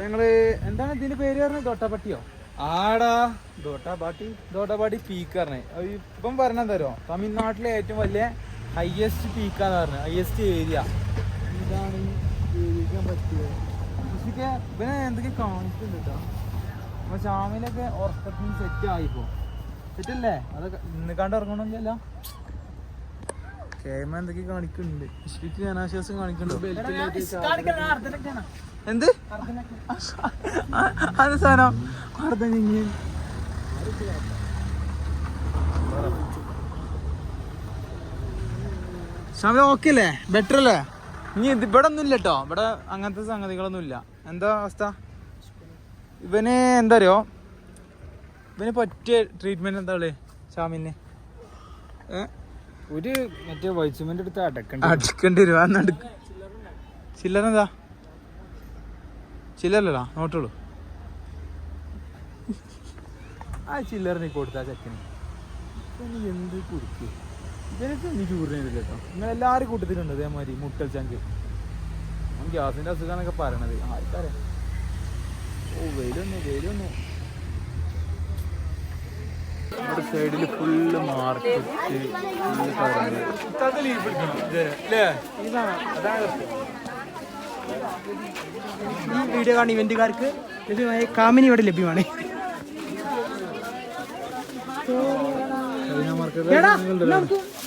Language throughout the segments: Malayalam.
അപ്പൊ ഞങ്ങൾ എന്താണ് ഇതിന്റെ പേര് പറഞ്ഞത്? ദോട്ടാപ്പട്ടിയോ ആടാ ദോട്ടാപാട്ടി ദോട്ടാപാട്ടി പീക്ക് അത് ഇപ്പം പറഞ്ഞ തരോ തമിഴ്നാട്ടിലെ ഏറ്റവും വലിയ ഹയസ്റ്റ് പീക്കാന്ന് പറഞ്ഞത് ഹയസ്റ്റ് ഏരിയ ഇതാണ് പറ്റിയത്. ഇവനെ എന്തൊക്കെ കാണിക്കുന്നുണ്ട് കേട്ടോ അപ്പൊ ഷാമിലൊക്കെ ഉറക്കത്തിന് സെറ്റ് ആയിപ്പോ സെറ്റ് അല്ലേ അതൊക്കെ ഇന്ന് കണ്ട് ഇറങ്ങണമെങ്കിലല്ല കേമ എന്തൊക്കെ കാണിക്കുന്നുണ്ട് ഇഷ്ടിക്ക് അനാശ്വാസം കാണിക്കുന്നുണ്ട് എന്ത്? അത് സാധനം. അർദ്ധം കഴിഞ്ഞ് ഷാമില ഓക്കെ അല്ലേ? ബെറ്റർ അല്ലേ? ഇനി ഇത് ഇവിടെ ഒന്നും ഇല്ല കേട്ടോ ഇവിടെ അങ്ങനത്തെ സംഗതികളൊന്നും ഇല്ല. എന്താ അവസ്ഥ? ഇവന് എന്താ അറിയോ? ഇവന് പറ്റിയ ട്രീറ്റ്മെന്റ് എന്താ ഉള്ളത് ഷാമിന്. ഏ? ഒരു മറ്റേ വൈസ്മെന്റ് എടുത്ത് അടക്കണ്ട. അടിക്കേണ്ടി വരും. അന്ന് ചില്ലറ എന്താ ചില്ലറല്ലടാ നോട്ടുള്ളൂ ആ ചില്ലറ നീ കൊടുത്താ ചക്കന്. എന്ത് കുടിക്ക്? ഇതിനൊക്കെ നീ ചൂറിനില്ല കേട്ടോ നിങ്ങൾ എല്ലാവരും കൂട്ടത്തിലുണ്ട് അതേമാതിരി മുട്ടൽ ചങ്ക്. ഗ്യാസിന്റെ അസുഖാന്നൊക്കെ പറയണത്. ആർക്കറിയാം. ഓ വെയിലൊന്നു വെയിലൊന്നു. നമ്മുടെ സൈഡിൽ ഫുള്ള് മാർക്കറ്റ് ഫുള്ള് ഈ വീഡിയോ കാണുന്ന ഇവന്റുകാർക്ക് ലഭ്യമായ കാമിനി ഇവിടെ ലഭ്യമാണ്.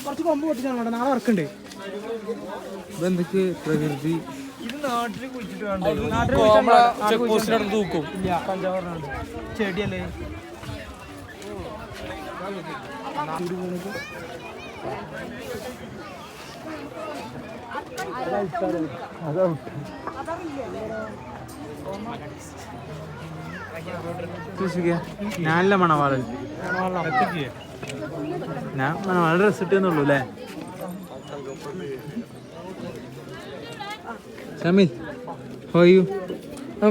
കുറച്ച് കൊമ്പ് പൊട്ടിച്ചാണ്. നാളെ വർക്കുണ്ട്. ഇതെന്തൊക്കെ പ്രകൃതി? ഇത് ഞാനല്ല മണവാളൻ. ഞാൻ മണവാളൻ ഡ്രസ് ഇട്ടെന്നുള്ളൂ അല്ലേ? ഷമി ഹോ you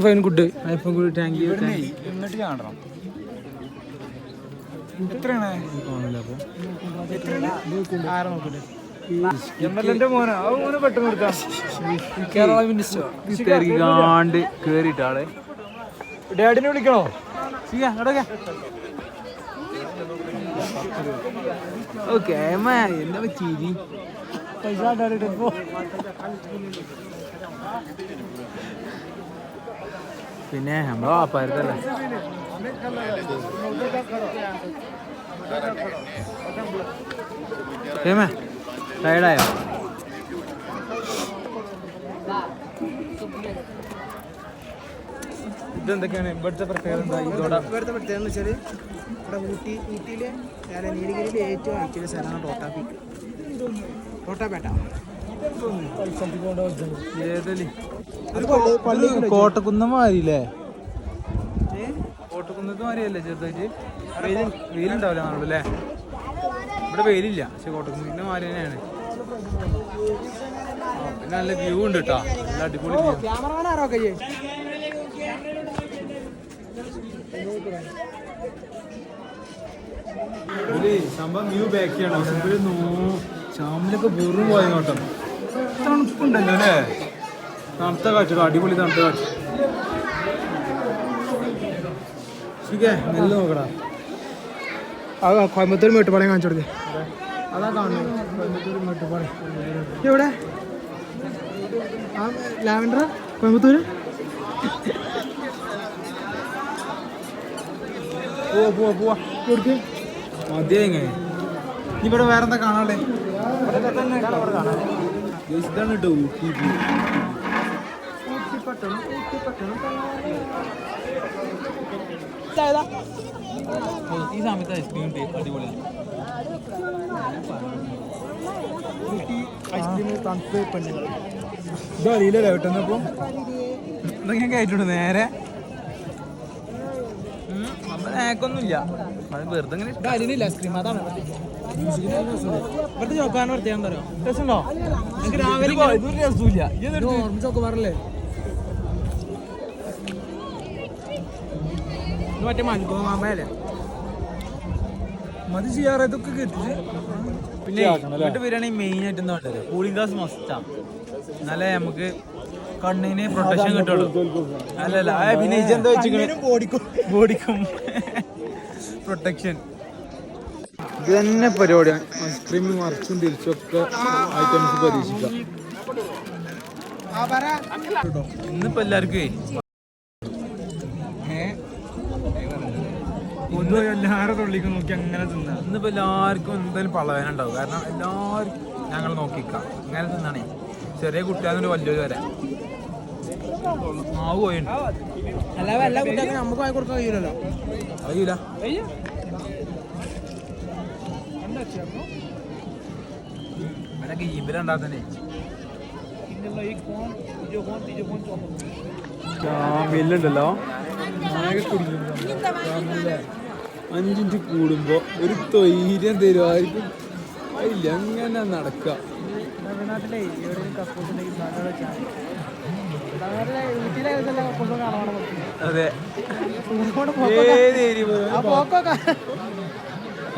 fine good I good thank you എന്നിട്ട് കാണണം. എത്രയാണ്? ആരെ നോക്കട്ടെ തിരക്കാണ്ട് ഡാഡിനെ വിളിക്കണോ? ഓക്കെ എന്താ ചിരി പൈസ പിന്നെ നമ്മളെ വാപ്പാരത്തല്ലേ? ഏമേ ടയർഡായോ ഇതെന്തൊക്കെയാണ്? ഇവിടുത്തെ പ്രത്യേകത എന്താ? ഇതോടെ ഇവിടുത്തെ പ്രത്യേകത എന്ന് വെച്ചാൽ ഇവിടെ ഊട്ടി ഊട്ടിയിലെ അല്ല നീലഗിരിയിലെ ഏറ്റവും അയച്ചിയ സ്ഥലമാണ് ടോട്ടാപ്പീക്ക് ടോട്ടാപ്പേട്ട ഏതല്ലേ ഒരു കോട്ടക്കുന്നം മാറിയില്ലേ ചെറുതായിട്ട്? വെയിൽ വെയിലുണ്ടാവില്ല നാളെ അല്ലേ ഇവിടെ വെയിലില്ല. പക്ഷെ കോട്ടക്കുന്നത്തിന്റെ മാറി തന്നെയാണ്. പിന്നെ നല്ല വ്യൂ ഉണ്ട് കേട്ടോ നല്ല അടിപൊളി സംഭവം വ്യൂ ബാക്ക് ചെയ്യണം. നോ ചാമിലൊക്കെ വെറും പോയ നോട്ടം തണുപ്പുണ്ടല്ലോ അല്ലേ? തണുത്ത കാറ്റ് അടിപൊളി തണുത്ത കാറ്റ്. ശരിക്കേ നെല്ല് നോക്കടാ. ആ കോയമ്പത്തൂർ മേട്ടുപാളയം കാണിച്ചു കൊടുക്കേ. അതാ കാണുന്നത് കോയമ്പത്തൂർ മേട്ടുപാളയം. എവിടെ? ആ ലാവൻഡർ? കോയമ്പത്തൂർ പോവാ പോവാ പോവാ. കൊടുക്ക്. ഇനി ഇവിടെ വേറെന്താ കാണാണ്ടേ Guys, ഇതാണ് കേട്ടോ ഊട്ടി view. ഓ, ഈ സമയത്ത് ഐസ്ക്രീം അടിപൊളിയാണ് ഇതറിയില്ലല്ലോ ഇതൊക്കെ കയറ്റുണ്ട് നേരെ. അത് വെറുതെ ഇങ്ങനെ ഐസ്ക്രീം അതാണ് ഇവിടുത്തെ ചോക്കാൻ പ്രത്യേകം പറയുക? രസമുണ്ടോ? രാവിലെ ഇത് ഇത് മറ്റേ മൽഗോ മാമ്പയല്ലേ മതി ചെയ്യാറ് ഇതൊക്കെ കെട്ടിച്ച് പിന്നെ ഇങ്ങോട്ട് വരികയാണെങ്കിൽ മെയിൻ ആയിട്ട് എന്താ വേണ്ടത്? കൂളിംഗ് ഗ്ലാസ് മസ്റ്റാ എന്നാലേ നമുക്ക് കണ്ണിന് പ്രൊട്ടക്ഷൻ കിട്ടുള്ളൂ. അല്ലല്ല പിന്നെ ഇജെന്താ ബോഡിക്കും. പ്രൊട്ടക്ഷൻ ഇത് തന്നെ പരിപാടിയാണ്. ഐസ്ക്രീം മറിച്ചും തിരിച്ചൊക്കെ ഐറ്റംസ് പരീക്ഷിക്കാം. ഇന്നിപ്പോ എല്ലാവർക്കും ഒന്നും എല്ലാരും തൊള്ളിക്ക് നോക്കി അങ്ങനെ തിന്നാ. ഇന്നിപ്പോ എല്ലാവർക്കും എന്തായാലും പള്ളവേന ഉണ്ടാവും. കാരണം എല്ലാവർക്കും ഞങ്ങൾ നോക്കിക്കാം. അങ്ങനെ തിന്നാണേ. ചെറിയ കുട്ടിയാന്നൊരു വലിയൊരു വരെ. മാവ് പോയിട്ടുണ്ട്. അല്ലാതെ എല്ലാ കുട്ടികൾക്കും നമുക്ക് വാങ്ങി കൊടുക്കാൻ ഇവരൊക്കെ അഞ്ചിഞ്ച് കൂടുമ്പോൾ ഒരു തൊയ്ര്യം തരുമായിരിക്കും അതില്ല അങ്ങനെ നടക്കുക തമിഴ്നാട്ടിലെ അതെ.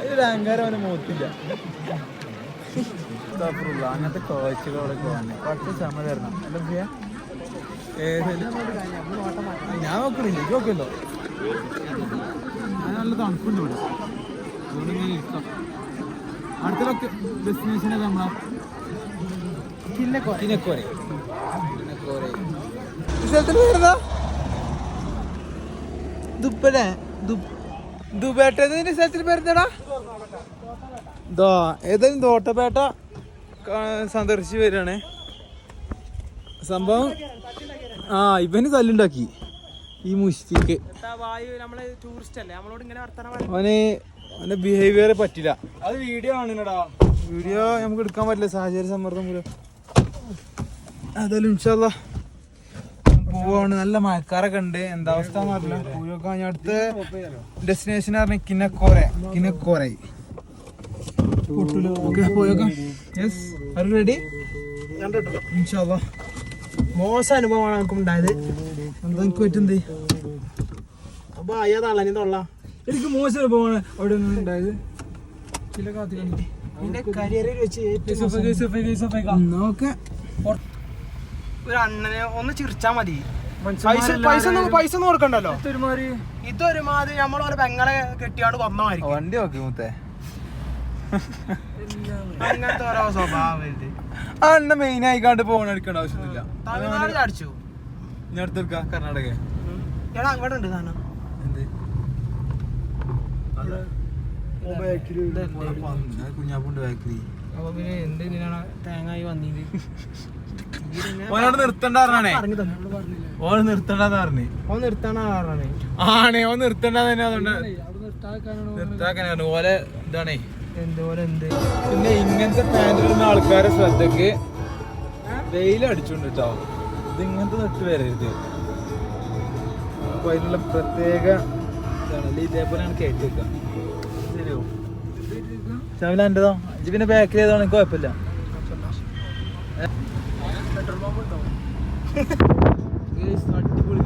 ഏത് അഹങ്കാരം അവന് മുഖത്തില്ല. അങ്ങനത്തെ കോച്ചുകളൊക്കെ വന്നെ. കുറച്ച് സമയം തരണം. എന്താ ചെയ്യാ? ഞാൻ നോക്കണില്ല നോക്കല്ലോ നല്ല തണുപ്പുണ്ട് ഇവിടെ. അതുകൊണ്ട് ഇങ്ങനെ ഇരിക്കാം. അടുത്ത നമ്മളാ? ദുബേട്ടതിന്റെ സ്ഥലത്തിന് പേരെന്താടാ? ദോ ഏതായാലും തോട്ടപ്പേട്ട കാ- സന്ദർശിച്ച് വരികയാണേ. സംഭവം ആ ഇവന് തല്ലുണ്ടാക്കി. ഈ മുസ്തിക്ക് വായു? നമ്മൾ ടൂറിസ്റ്റ് അല്ലേ? നമ്മളോട് ഇങ്ങനെ വർത്തമാനം അവന് അവന്റെ ബിഹേവിയർ പറ്റില്ല. അത് വീഡിയോ ആണ് വീഡിയോ നമുക്ക് എടുക്കാൻ പറ്റില്ല. സാഹചര്യ സമ്മർദ്ദം മൂലം. അതെല്ലാം ഇൻഷാല്ല പോവാണ്. നല്ല മഴക്കാരൊക്കെ ഉണ്ട്. എന്താ അവസ്ഥ അടുത്ത് അറിയില്ല. അടുത്ത ഡെസ്റ്റിനേഷൻ പറഞ്ഞ കിന്നക്കോര കിന്നക്കോര ഓക്കെ പോയേക്കാം യെസ് ആർ റെഡി ഇൻഷാല്ല മോശം അനുഭവമാണ് നമുക്ക് ഉണ്ടായത് എന്താ എനിക്ക് പറ്റുന്നേ അപ്പൊ അയ്യാ തള്ളനി തൊള്ള. എനിക്ക് മോശം അനുഭവമാണ് അവിടെ ഒന്നും ഉണ്ടായത്. ചില കാത്തി കണ്ടിട്ട് നിന്റെ കരിയറിൽ വെച്ച് ഏറ്റവും നോക്കെ ഒരു അണ്ണനെ ഒന്ന് ചിരിച്ചാ മതി. പൈസ പൈസ ഒന്നും പൈസ ഒന്നും കൊടുക്കണ്ടല്ലോ. ഒരുമാതിരി ഇതൊരുമാതിരി നമ്മളൊരു പെങ്ങളെ കെട്ടിയാണ്ട് കൊന്നമായിരിക്കും വണ്ടി നോക്കി മുത്തേ. അങ്ങനത്തെ ഓരോ സ്വഭാവം എണ്ണ മെയിൻ ആയിക്കാണ്ട് പോകണ എടുക്കേണ്ട ആവശ്യമൊന്നുമില്ല. തമിഴ്നാട് ചടിച്ചു. ഞാൻ അടുത്തെടുക്കാം കർണാടക എടാ ഇവിടെ ഉണ്ട് സാധനം. എന്ത്? കുഞ്ഞാപ്പുണ്ട് ബാക്കറി അപ്പൊ പിന്നെ എന്ത് ഇതിനാണ് തേങ്ങായി വന്നത് ഓനോട് നിർത്തണ്ടാറേ പറഞ്ഞു തന്നെ പറഞ്ഞില്ല ഓന് നിർത്തണ്ടെന്ന് പറഞ്ഞു. ഓൻ നിർത്താനാ പറഞ്ഞേ. ആണേ ഓൻ നിർത്തണ്ട തന്നെ അതുകൊണ്ട്. നിർത്താക്കാനാണ് ഓലെ ഇതാണേ. എന്തോലെ എന്ത്? പിന്നെ ഇങ്ങനത്തെ ആൾക്കാരെ ശ്രദ്ധക്ക് വെയിൽ അടിച്ചുകൊണ്ട് കേട്ടോ ഇത് നെട്ട് വരരുത്. അപ്പൊ അതിനുള്ള പ്രത്യേക ഇതേപോലെയാണ് കയറ്റി വെക്കുക ശരിയോ എന്റേതോ? ഇത് പിന്നെ ബാക്കിൽ ഏതാണ് എനിക്ക് കുഴപ്പമില്ല. അടിപൊളി